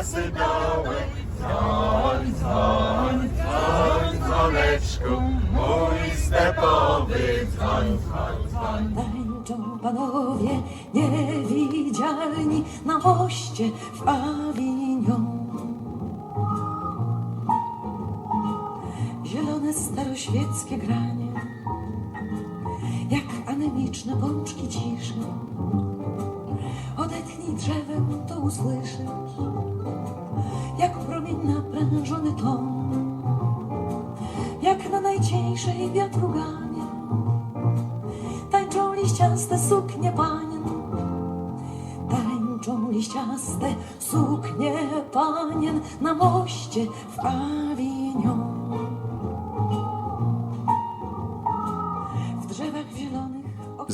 lasy doły. Dzwoń, dzwoń, dzwoń, dzwoneczku, mój stepowy, dzwoń, dzwoń, dzwoń. Tańczą panowie niewidzialni na moście w Avignon. Zielone staroświeckie granie, jak anemiczne pączki ciszy. Odetchnij drzewem, to usłyszysz, naprężony ton, jak na najcieńszej wiatruganie tańczą liściaste suknie panien. Tańczą liściaste suknie panien na moście w Avignon.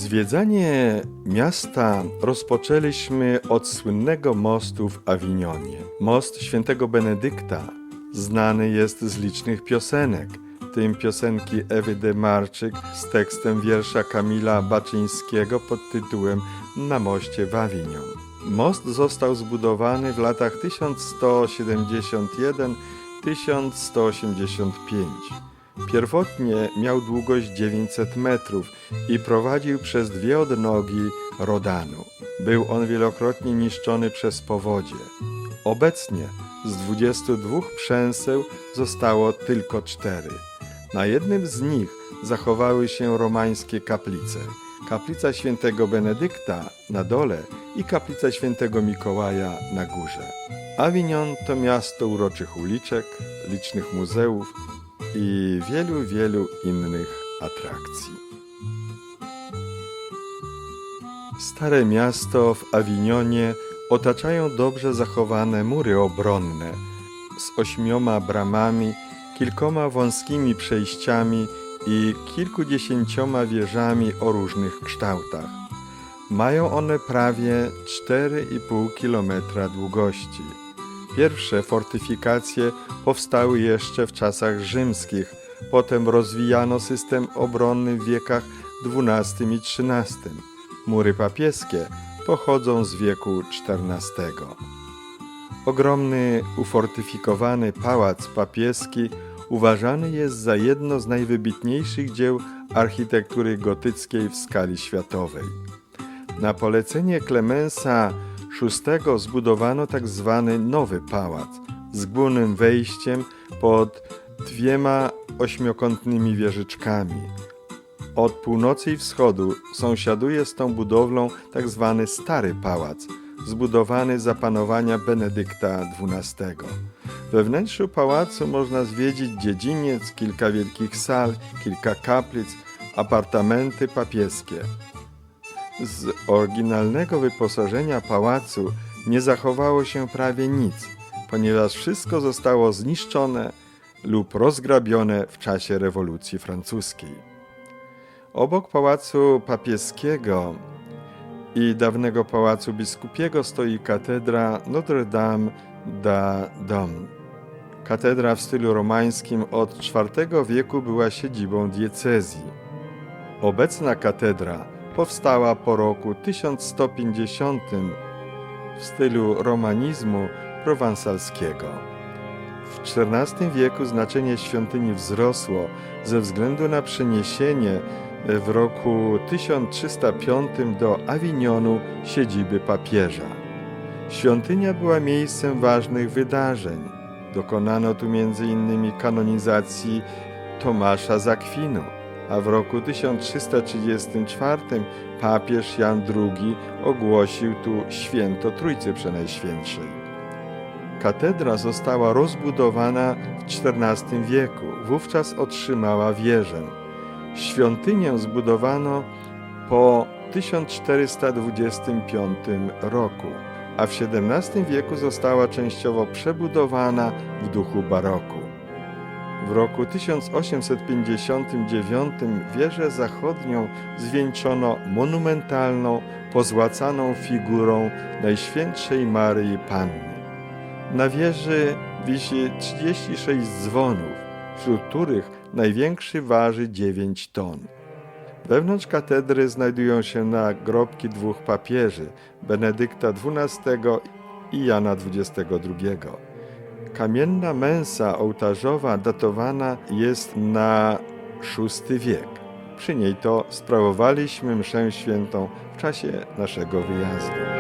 Zwiedzanie miasta rozpoczęliśmy od słynnego mostu w Awinionie. Most świętego Benedykta znany jest z licznych piosenek, w tym piosenki Ewy Demarczyk z tekstem wiersza Kamila Baczyńskiego pod tytułem Na moście w Awinion. Most został zbudowany w latach 1171-1185. Pierwotnie miał długość 900 metrów i prowadził przez dwie odnogi Rodanu. Był on wielokrotnie niszczony przez powodzie. Obecnie z 22 przęseł zostało tylko cztery. Na jednym z nich zachowały się romańskie kaplice. Kaplica świętego Benedykta na dole i kaplica świętego Mikołaja na górze. Avignon to miasto uroczych uliczek, licznych muzeów i wielu, wielu innych atrakcji. Stare miasto w Awinionie otaczają dobrze zachowane mury obronne z ośmioma bramami, kilkoma wąskimi przejściami i kilkudziesięcioma wieżami o różnych kształtach. Mają one prawie 4,5 kilometra długości. Pierwsze fortyfikacje powstały jeszcze w czasach rzymskich, potem rozwijano system obronny w wiekach XII i XIII. Mury papieskie pochodzą z wieku XIV. Ogromny, ufortyfikowany pałac papieski uważany jest za jedno z najwybitniejszych dzieł architektury gotyckiej w skali światowej. Na polecenie Klemensa VI zbudowano tak zwany nowy pałac z głównym wejściem pod dwiema ośmiokątnymi wieżyczkami. Od północy i wschodu sąsiaduje z tą budowlą tak zwany Stary Pałac, zbudowany za panowania Benedykta XII. We wnętrzu pałacu można zwiedzić dziedziniec, kilka wielkich sal, kilka kaplic, apartamenty papieskie. Z oryginalnego wyposażenia pałacu nie zachowało się prawie nic, ponieważ wszystko zostało zniszczone lub rozgrabione w czasie rewolucji francuskiej. Obok pałacu papieskiego i dawnego pałacu biskupiego stoi katedra Notre-Dame da Dom. Katedra w stylu romańskim od IV wieku była siedzibą diecezji. Obecna katedra powstała po roku 1150 w stylu romanizmu prowansalskiego. W XIV wieku znaczenie świątyni wzrosło ze względu na przeniesienie w roku 1305 do Awinionu siedziby papieża. Świątynia była miejscem ważnych wydarzeń. Dokonano tu m.in. kanonizacji Tomasza z Akwinu, a w roku 1334 papież Jan II ogłosił tu święto Trójcy Przenajświętszej. Katedra została rozbudowana w XIV wieku, wówczas otrzymała wieżę. Świątynię zbudowano po 1425 roku, a w XVII wieku została częściowo przebudowana w duchu baroku. W roku 1859 wieżę zachodnią zwieńczono monumentalną, pozłacaną figurą Najświętszej Maryi Panny. Na wieży wisi 36 dzwonów, wśród których największy waży 9 ton. Wewnątrz katedry znajdują się nagrobki dwóch papieży, Benedykta XII i Jana XXII. Kamienna mensa ołtarzowa datowana jest na VI wiek. Przy niej to sprawowaliśmy mszę świętą w czasie naszego wyjazdu.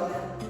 Lord.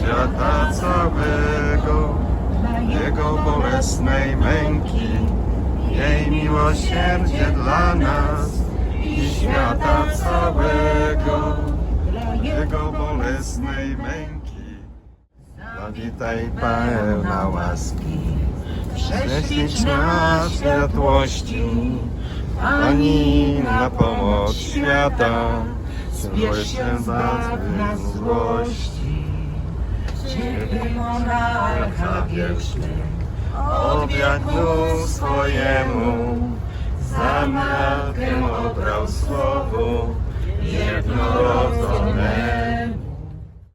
Świata całego, Jego bolesnej męki, jej miłosierdzie dla nas i świata całego, Jego bolesnej męki. Zawitaj pełna łaski, prześliczna światłości, Pani na pomoc świata, spiesz się z złości. Ciebie, monarcha wieczny, odwiak mu swojemu, za matkę obrał słowu jednorodzonemu.